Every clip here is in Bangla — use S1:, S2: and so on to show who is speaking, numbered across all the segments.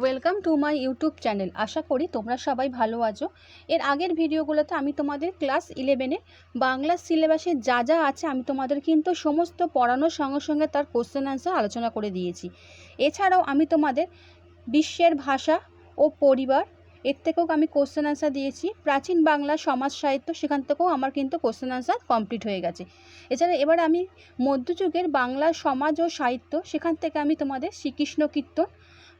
S1: Welcome to my YouTube channel আশা করি তোমরা সবাই ভালো আছো। এর আগের ভিডিওগুলোতে আমি তোমাদের ক্লাস ইলেভেনে বাংলা সিলেবাসে যা যা আছে আমি তোমাদের কিন্তু সমস্ত পড়ানোর সঙ্গে সঙ্গে তার কোশ্চেন অ্যান্সার আলোচনা করে দিয়েছি। এছাড়াও আমি তোমাদের বিশ্বের ভাষা ও পরিবার, এর থেকেও আমি কোশ্চেন অ্যান্সার দিয়েছি। প্রাচীন বাংলা সমাজ সাহিত্য সেখান থেকেও আমার কিন্তু কোশ্চেন অ্যান্সার কমপ্লিট হয়ে গেছে। এছাড়া এবার আমি মধ্যযুগের বাংলা সমাজ ও সাহিত্য সেখান থেকে আমি তোমাদের শ্রীকৃষ্ণ কীর্তন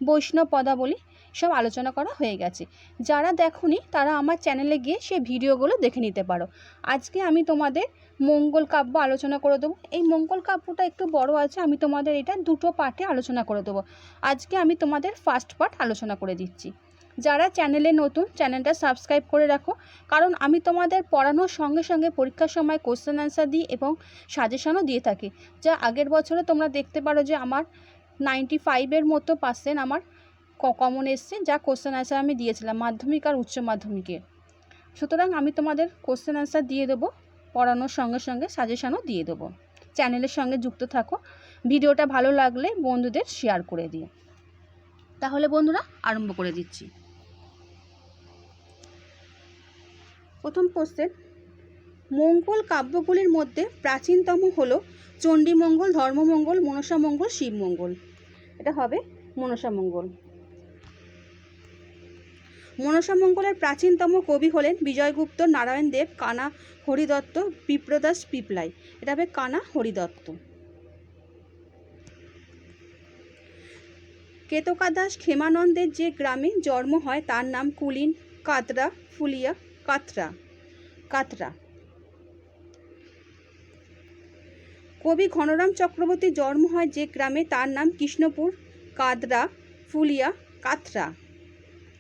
S1: বৈষ্ণব পদাবলী সব আলোচনা করা হয়ে গেছে। যারা দেখোনি, তারা আমার চ্যানেলে গিয়ে সে ভিডিওগুলো দেখে নিতে পারো। আজকে আমি তোমাদের মঙ্গল কাব্য আলোচনা করে দেবো। এই মঙ্গল কাব্যটা একটু বড় আছে, আমি তোমাদের এটা দুটো পার্টে আলোচনা করে দেবো। আজকে আমি তোমাদের ফার্স্ট পার্ট আলোচনা করে দিচ্ছি। যারা চ্যানেলে নতুন চ্যানেলটা সাবস্ক্রাইব করে রাখো, কারণ আমি তোমাদের পড়ানোর সঙ্গে সঙ্গে পরীক্ষার সময় কোশ্চেন অ্যান্সার দিই এবং সাজেশনও দিয়ে থাকি। যা আগের বছরে তোমরা দেখতে পারো যে আমার নাইনটি ফাইভের মতো পার্সেন্ট আমার ক কমন এসছে, যা কোশ্চেন অ্যান্সার আমি দিয়েছিলাম, মাধ্যমিক আর উচ্চ মাধ্যমিকে। সুতরাং আমি তোমাদের কোশ্চেন অ্যান্সার দিয়ে দেবো, পড়ানোর সঙ্গে সঙ্গে সাজেশানও দিয়ে দেবো। চ্যানেলের সঙ্গে যুক্ত থাকো, ভিডিওটা ভালো লাগলে বন্ধুদের শেয়ার করে দিও। তাহলে বন্ধুরা, আরম্ভ করে দিচ্ছি। প্রথম কোশ্চেন মঙ্গল কাব্যগুলির মধ্যে প্রাচীনতম হল চণ্ডীমঙ্গল, ধর্মমঙ্গল, মনসামঙ্গল, শিবমঙ্গল। এটা হবে মনসামঙ্গল। মনসামঙ্গলের প্রাচীনতম কবি হলেন বিজয়গুপ্ত, নারায়ণ দেব, কানা হরিদত্ত, বিপ্রদাস পিপলাই। এটা হবে কানা হরিদত্ত। কেতকাদাস ক্ষেমানন্দের যে গ্রামে জন্ম হয়, তার নাম কুলিন, কাতরা, ফুলিয়া, কাতরা কাতরা। কবি ঘনরাম চক্রবর্তীর জন্ম হয় যে গ্রামে, তার নাম কৃষ্ণপুর, কাদরা, ফুলিয়া, কাতরা।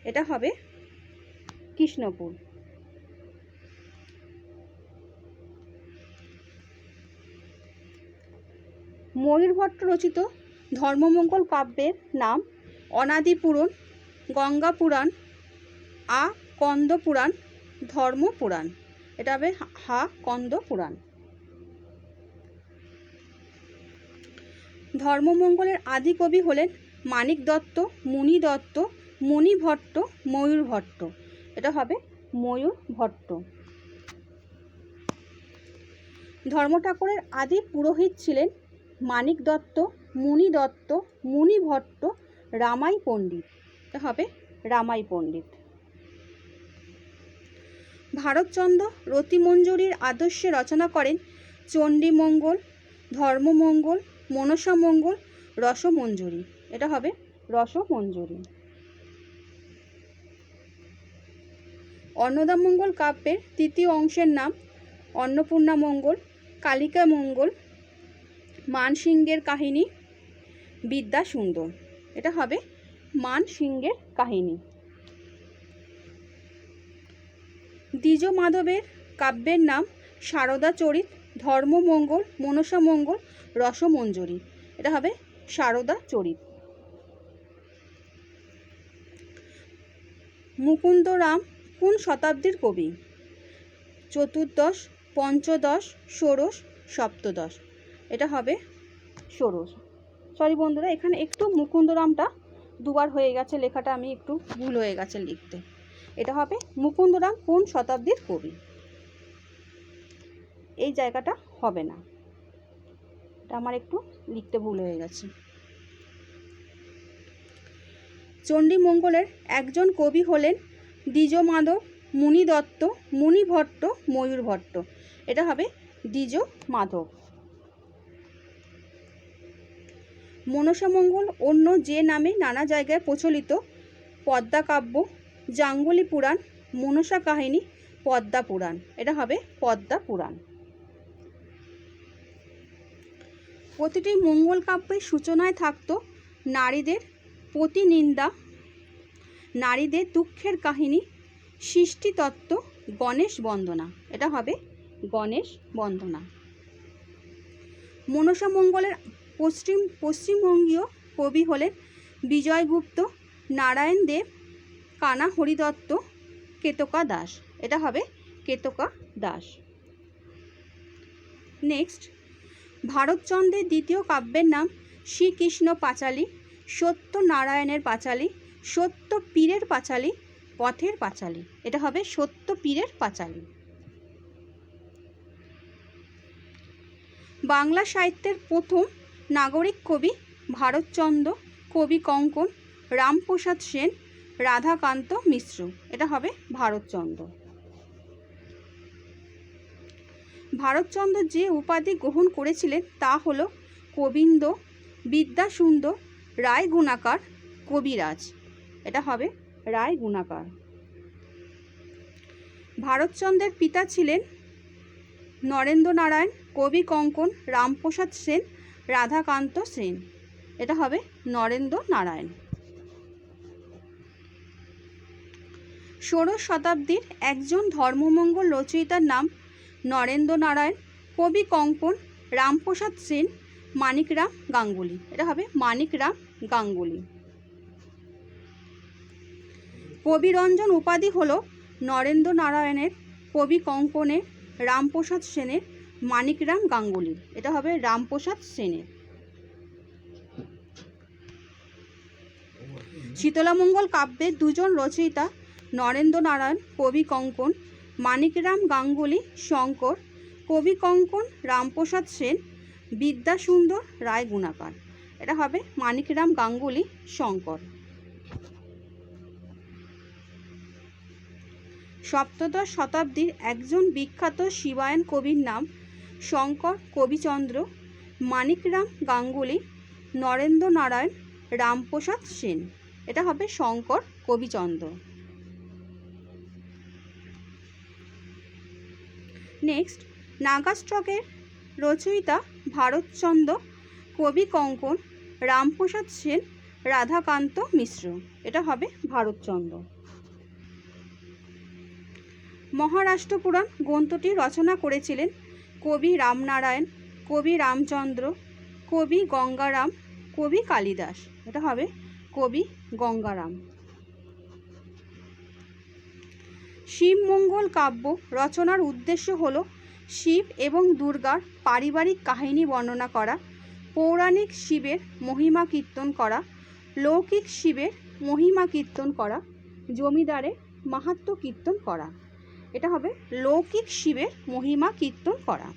S1: এটা হবে কৃষ্ণপুর। ময়ূরভট্ট রচিত ধর্মমঙ্গল কাব্যের নাম অনাদি পুরাণ গঙ্গা পুরাণ আ কন্দ পুরাণ ধর্ম পুরাণ এটা হবে হা কন্দ ধর্মমঙ্গলের আদি কবি হলেন মানিক দত্ত, মুনি দত্ত মণি ভট্ট, ময়ূর ভট্ট। এটা হবে ময়ূর ভট্ট। ধর্ম ঠাকুরের আদি পুরোহিত ছিলেন মানিক দত্ত, মুনি দত্ত, মুনি ভট্ট, রামাই পণ্ডিত। এটা হবে রামাই পণ্ডিত। ভারতচন্দ্র রতিমঞ্জুরির আদর্শে রচনা করেন চণ্ডীমঙ্গল, ধর্মমঙ্গল মনসামঙ্গল, রসমঞ্জুরি। এটা হবে রসমঞ্জুরি। অন্নদামঙ্গল কাব্যের তৃতীয় অংশের নাম অন্নপূর্ণা মঙ্গল কালিকা মঙ্গল মানসিংহের কাহিনী বিদ্যা সুন্দর এটা হবে মানসিংহের কাহিনী। দ্বিজ মাধবের কাব্যের নাম সারদা চরিত ধর্মমঙ্গল, মনসামঙ্গল রসমঞ্জরি। এটা হবে সারদা চরিত। মুকুন্দ রাম কোন শতাব্দীর কবি? চতুর্দশ, পঞ্চদশ, ষোড়শ, সপ্তদশ। এটা হবে ষোড়শ। সরি বন্ধুরা, এখানে একটু মুকুন্দরামটা দুবার হয়ে গেছে, লেখাটা আমি একটু ভুল হয়ে গেছে লিখতে। এটা হবে মুকুন্দরাম কোন শতাব্দীর কবি? এই জায়গাটা হবে না। আমার একটু লিখতে ভুল হয়ে গেছে। চণ্ডীমঙ্গলের একজন কবি হলেন দ্বিজ মাধব, মুনি দত্ত, মুনি ভট্ট, ময়ূর ভট্ট। এটা হবে দ্বিজ মাধব। মনসামঙ্গল অন্য যে নামে নানা জায়গায় প্রচলিত পদ্মা কাব্য, জাঙ্গলি পুরাণ, মনসা কাহিনী, পদ্মা পুরাণ। এটা হবে পদ্মা পুরাণ। প্রতিটি মঙ্গল কাব্যের সূচনায় থাকতো নারীদের প্রতিনিন্দা, নারীদের দুঃখের কাহিনী, সৃষ্টিতত্ত্ব, গণেশ বন্দনা। এটা হবে গণেশ বন্দনা। মনসা মঙ্গলের পশ্চিম, পশ্চিমবঙ্গীয় কবি হলেন বিজয়গুপ্ত নারায়ণ দেব, কানা হরিদত্ত, কেতকা দাস। এটা হবে কেতকা দাস। নেক্সট ভারতচন্দ্রের দ্বিতীয় কাব্যের নাম শ্রীকৃষ্ণ পাঁচালী, সত্যনারায়ণের পাঁচালী সত্য পীরের পাঁচালী, পথের পাঁচালী। এটা হবে সত্য পীরের পাঁচালী। বাংলা সাহিত্যের প্রথম নাগরিক কবি ভারতচন্দ্র, কবি কঙ্কন, রামপ্রসাদ সেন, রাধাকান্ত মিশ্র। এটা হবে ভারতচন্দ্র। ভারতচন্দ্র যে উপাধি গ্রহণ করেছিলেন তা হল গোবিন্দ বিদ্যাসুন্দর রায় গুণাকার, কবিরাজ। এটা হবে রায় গুণাকার। ভারতচন্দ্রের পিতা ছিলেন নরেন্দ্র নারায়ণ কবি কঙ্কন, রামপ্রসাদ সেন, রাধাকান্ত সেন। এটা হবে নরেন্দ্র নারায়ণ ষোড়শ শতাব্দীর একজন ধর্মমঙ্গল রচয়িতার নাম নরেন্দ্র নারায়ণ কবি কঙ্কন, রামপ্রসাদ সেন, মানিকরাম গাঙ্গুলি। এটা হবে মানিকরাম গাঙ্গুলি। কবিরঞ্জন উপাধি হল নরেন্দ্র নারায়ণের কবি কঙ্কনের, রামপ্রসাদ সেনের, মানিকরাম গাঙ্গুলি এটা হবে রামপ্রসাদ সেনের। শীতলামঙ্গল কাব্যের দুজন রচয়িতা নরেন্দ্র নারায়ণ কবি কঙ্কন মানিকরাম গাঙ্গুলি, শঙ্কর, কবি কঙ্কন, রামপ্রসাদ সেন, বিদ্যাসুন্দর রায় গুণাকার। এটা হবে মানিকরাম গাঙ্গুলি, শঙ্কর। সপ্তদশ শতাব্দীর একজন বিখ্যাত শিবায়ন কবির নাম শঙ্কর কবিচন্দ্র, মানিকরাম গাঙ্গুলি নরেন্দ্র নারায়ণ রামপ্রসাদ সেন। এটা হবে শঙ্কর কবিচন্দ্র। নেক্সট নাগাস্ট্রকের রচয়িতা ভারতচন্দ্র কবি কঙ্কন, রামপ্রসাদ সেন, রাধাকান্ত মিশ্র। এটা হবে ভারতচন্দ্র মহারাষ্ট্র পুরাণ গ্রন্থটি রচনা করেছিলেন কবি রামনারায়ণ, কবি রামচন্দ্র, কবি গঙ্গারাম, কবি কালিদাস। এটা হবে কবি গঙ্গারাম। শিবমঙ্গল কাব্য রচনার উদ্দেশ্য হল শিব এবং দুর্গার পারিবারিক কাহিনী বর্ণনা করা, পৌরাণিক শিবের মহিমা কীর্তন করা, লৌকিক শিবের মহিমা কীর্তন করা, জমিদারের মাহাত্ম্য কীর্তন করা। এটা হবে লৌকিক শিবের মহিমা কীর্তন করা।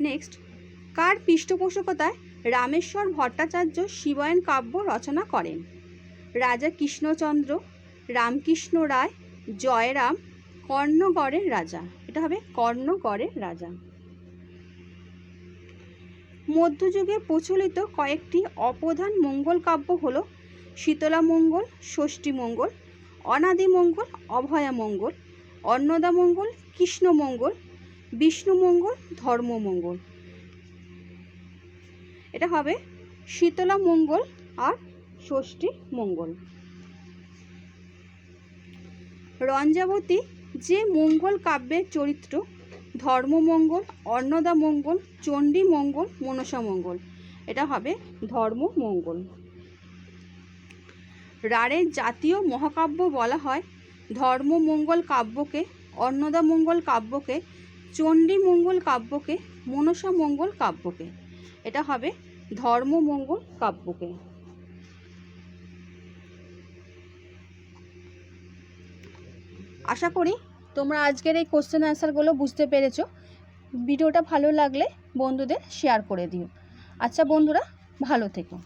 S1: নেক্সট, কার পৃষ্ঠপোষকতায় রামেশ্বর ভট্টাচার্য শিবায়ন কাব্য রচনা করেন? রাজা কৃষ্ণচন্দ্র, রামকৃষ্ণ রায়, জয়রাম, কর্ণগড়ের রাজা। এটা হবে কর্ণগড়ের রাজা। মধ্যযুগে প্রচলিত কয়েকটি অপ্রধান মঙ্গল কাব্য হল শীতলা মঙ্গল, ষষ্ঠী মঙ্গল, অনাদি মঙ্গল, অভয়া মঙ্গল, অন্নদা মঙ্গল, কৃষ্ণ মঙ্গল, বিষ্ণু মঙ্গল ধর্মমঙ্গল এটা হবে শীতলা মঙ্গল আর ষষ্ঠী মঙ্গল। রঞ্জাবতী, যে মঙ্গল কাব্যের চরিত্র ধর্মমঙ্গল অন্নদা মঙ্গল, চণ্ডী মঙ্গল, মনসা মঙ্গল, এটা হবে ধর্মমঙ্গল রাঢ়ের জাতীয় মহাকাব্য বলা হয় ধর্মমঙ্গল কাব্যকে, অন্নদা মঙ্গল কাব্যকে, চণ্ডী মঙ্গল কাব্যকে, মনসা মঙ্গল কাব্যকে, এটা হবে ধর্মমঙ্গল কাব্যকে। আশা করি তোমরা আজকের এই কোশ্চেন অ্যান্সারগুলো বুঝতে পেরেছ। ভিডিওটা ভালো লাগলে বন্ধুদের শেয়ার করে দিও। আচ্ছা বন্ধুরা, ভালো থেকো।